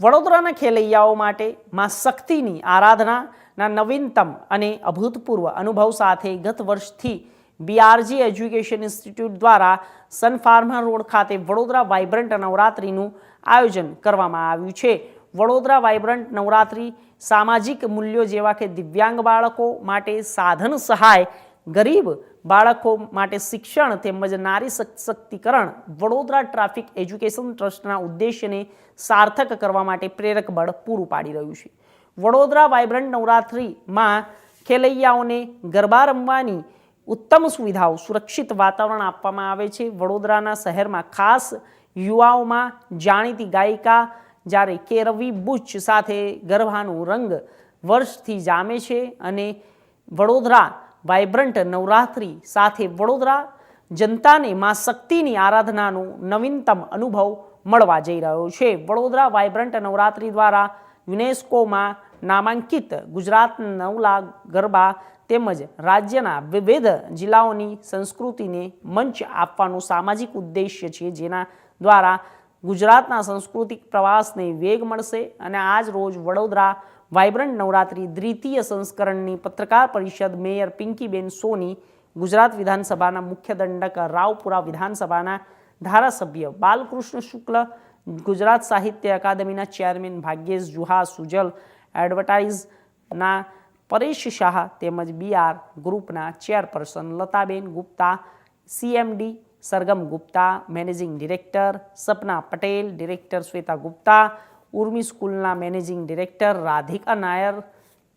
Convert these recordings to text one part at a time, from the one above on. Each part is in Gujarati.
વડોદરાના ખેલૈયાઓ માટે માં શક્તિની આરાધનાના નવીનતમ અને અભૂતપૂર્વ અનુભવ સાથે ગત વર્ષથી બીઆરજી એજ્યુકેશન ઇન્સ્ટિટ્યૂટ દ્વારા સન ફાર્મા રોડ ખાતે વડોદરા વાઇબ્રન્ટ નવરાત્રિનું આયોજન કરવામાં આવ્યું છે. વડોદરા વાઇબ્રન્ટ નવરાત્રિ સામાજિક મૂલ્યો જેવા કે દિવ્યાંગ બાળકો માટે સાધન સહાય ગરીબ બાળકો માટે શિક્ષણ તેમજ નારી સશક્તિકરણ વડોદરા ટ્રાફિક એજ્યુકેશન ટ્રસ્ટના ઉદ્દેશ્યને સાર્થક કરવા માટે પ્રેરક બળ પૂરું પાડી રહ્યું છે. વડોદરા વાઇબ્રન્ટ નવરાત્રિમાં ખેલૈયાઓને ગરબા રમવાની ઉત્તમ સુવિધાઓ, સુરક્ષિત વાતાવરણ આપવામાં આવે છે. વડોદરાના શહેરમાં ખાસ યુવાઓમાં જાણીતી ગાયિકા જ્યારે કેરવી બુચ સાથે ગરબાનું રંગ વર્ષથી જામે છે અને વડોદરા વાઇબ્રન્ટ નવરાત્રિ સાથે વડોદરા જનતાને માં શક્તિની આરાધનાનો નવીનતમ અનુભવ મળવા જઈ રહ્યો છે. વડોદરા વાઇબ્રન્ટ નવરાત્રિ દ્વારા યુનેસ્કોમાં નામાંકિત ગુજરાત નવલા ગરબા તેમજ રાજ્યના વિવિધ જિલ્લાઓની સંસ્કૃતિને મંચ આપવાનો સામાજિક ઉદ્દેશ્ય છે જેના દ્વારા ગુજરાતના સાંસ્કૃતિક પ્રવાસને વેગ મળશે અને આજ રોજ વડોદરા વાઇબ્રન્ટ નવરાત્રિ દ્વિતીય સંસ્કરણની પત્રકાર પરિષદ મેયર પિંકીબેન સોની, ગુજરાત વિધાનસભાના મુખ્ય દંડક રાવપુરા વિધાનસભાના ધારાસભ્ય બાલકૃષ્ણ શુક્લ, ગુજરાત સાહિત્ય અકાદમીના ચેરમેન ભાગ્યેશ જુહા સુજલ, એડવર્ટાઇઝના પરેશ શાહ તેમજ બીઆર ગ્રુપના chairperson Lataben Gupta CMD Sargam Gupta, managing director, Sapna Patel, director Shweta Gupta, Urmi સ્કૂલના managing director, Radhika Nair,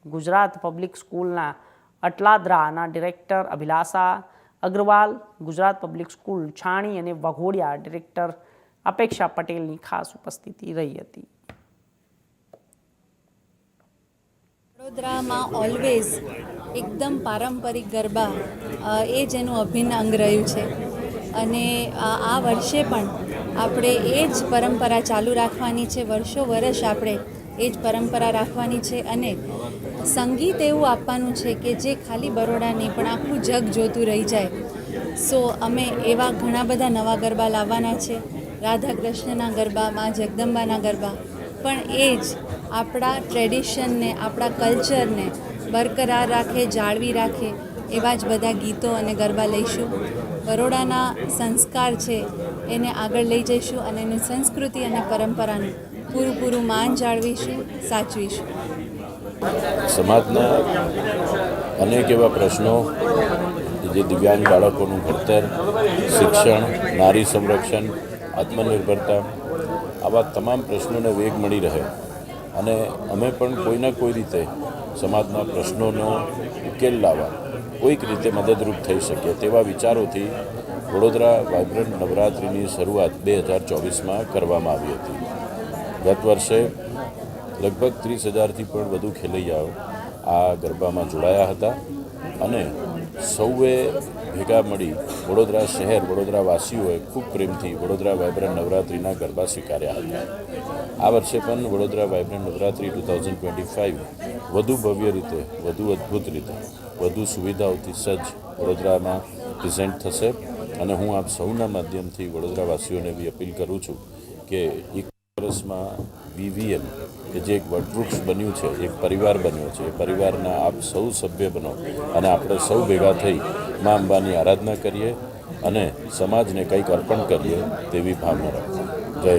Gujarat public સ્કૂલના અટલાદરાના director Abhilasha Agrawal, Gujarat public school Chhani અને વઘોડિયા ડિરેક્ટર અપેક્ષા પટેલની ખાસ ઉપસ્થિતિ રહી હતી. વડોદરામાં ઓલવેઝ એકદમ પારંપરિક ગરબા એ જ એનું અભિન્ન અંગ રહ્યું છે. અને આ વર્ષે પણ આપણે એ જ પરંપરા ચાલુ રાખવાની છે, વર્ષો વર્ષ આપણે એ જ પરંપરા રાખવાની છે અને સંગીત એવું આપવાનું છે કે જે ખાલી બરોડા નહીં, પણ આખું જગ જોતું રહી જાય. સો અમે એવા ઘણા બધા નવા ગરબા લાવવાના છે રાધા કૃષ્ણના ગરબા મા જગદંબાના ગરબા. પણ એ જ આપણા ટ્રેડિશનને, આપણા કલ્ચરને બરકરાર રાખે, જાળવી રાખે. એવા જ બધા ગીતો અને ગરબા લઈશું. બરોડાના સંસ્કાર છે, એને આગળ લઈ જઈશું અને એની સંસ્કૃતિ અને પરંપરાનું પૂરું માન જાળવીશું, સાચવીશું. સમાજના અનેક એવા પ્રશ્નો જે દિવ્યાંગ બાળકોનું ભણતર શિક્ષણ, નારી સંરક્ષણ, આત્મનિર્ભરતા, આવા તમામ પ્રશ્નોને વેગ મળી રહે. અને અમે પણ કોઈના કોઈ રીતે સમાજના પ્રશ્નોનો ઉકેલ લાવવા કોઈક રીતે મદદરૂપ થઈ શકે તેવા વિચારોથી વડોદરા વાઇબ્રન્ટ નવરાત્રિની શરૂઆત બે હજાર ચોવીસમાં કરવામાં આવી હતી. ગત વર્ષે લગભગ ત્રીસ હજારથી પણ વધુ ખેલૈયાઓ આ ગરબામાં જોડાયા હતા અને સૌએ ભેગા મળી વડોદરા શહેર વડોદરાવાસીઓએ ખૂબ પ્રેમથી વડોદરા વાઇબ્રન્ટ નવરાત્રિના ગરબા સ્વીકાર્યા હતા. આ વર્ષે પણ Vadodara vibrant Navratri two thousand twenty five વધુ ભવ્ય રીતે, વધુ અદ્ભુત રીતે, વધુ સુવિધાઓથી સજ્જ વડોદરામાં પ્રેઝેન્ટ થશે અને હું આપ સૌના માધ્યમથી વડોદરાવાસીઓને બી અપીલ કરું છું કે એક વર્ષમાં વીવીએમ કે જે એક વટવૃક્ષ બન્યું છે, એક પરિવાર બન્યો છે, એ પરિવારના આપ સૌ સભ્ય બનો અને આપણે સૌ ભેગા થઈ મા અંબાની આરાધના કરીએ અને સમાજને કંઈક અર્પણ કરીએ તેવી ભાવના રાખીએ. જય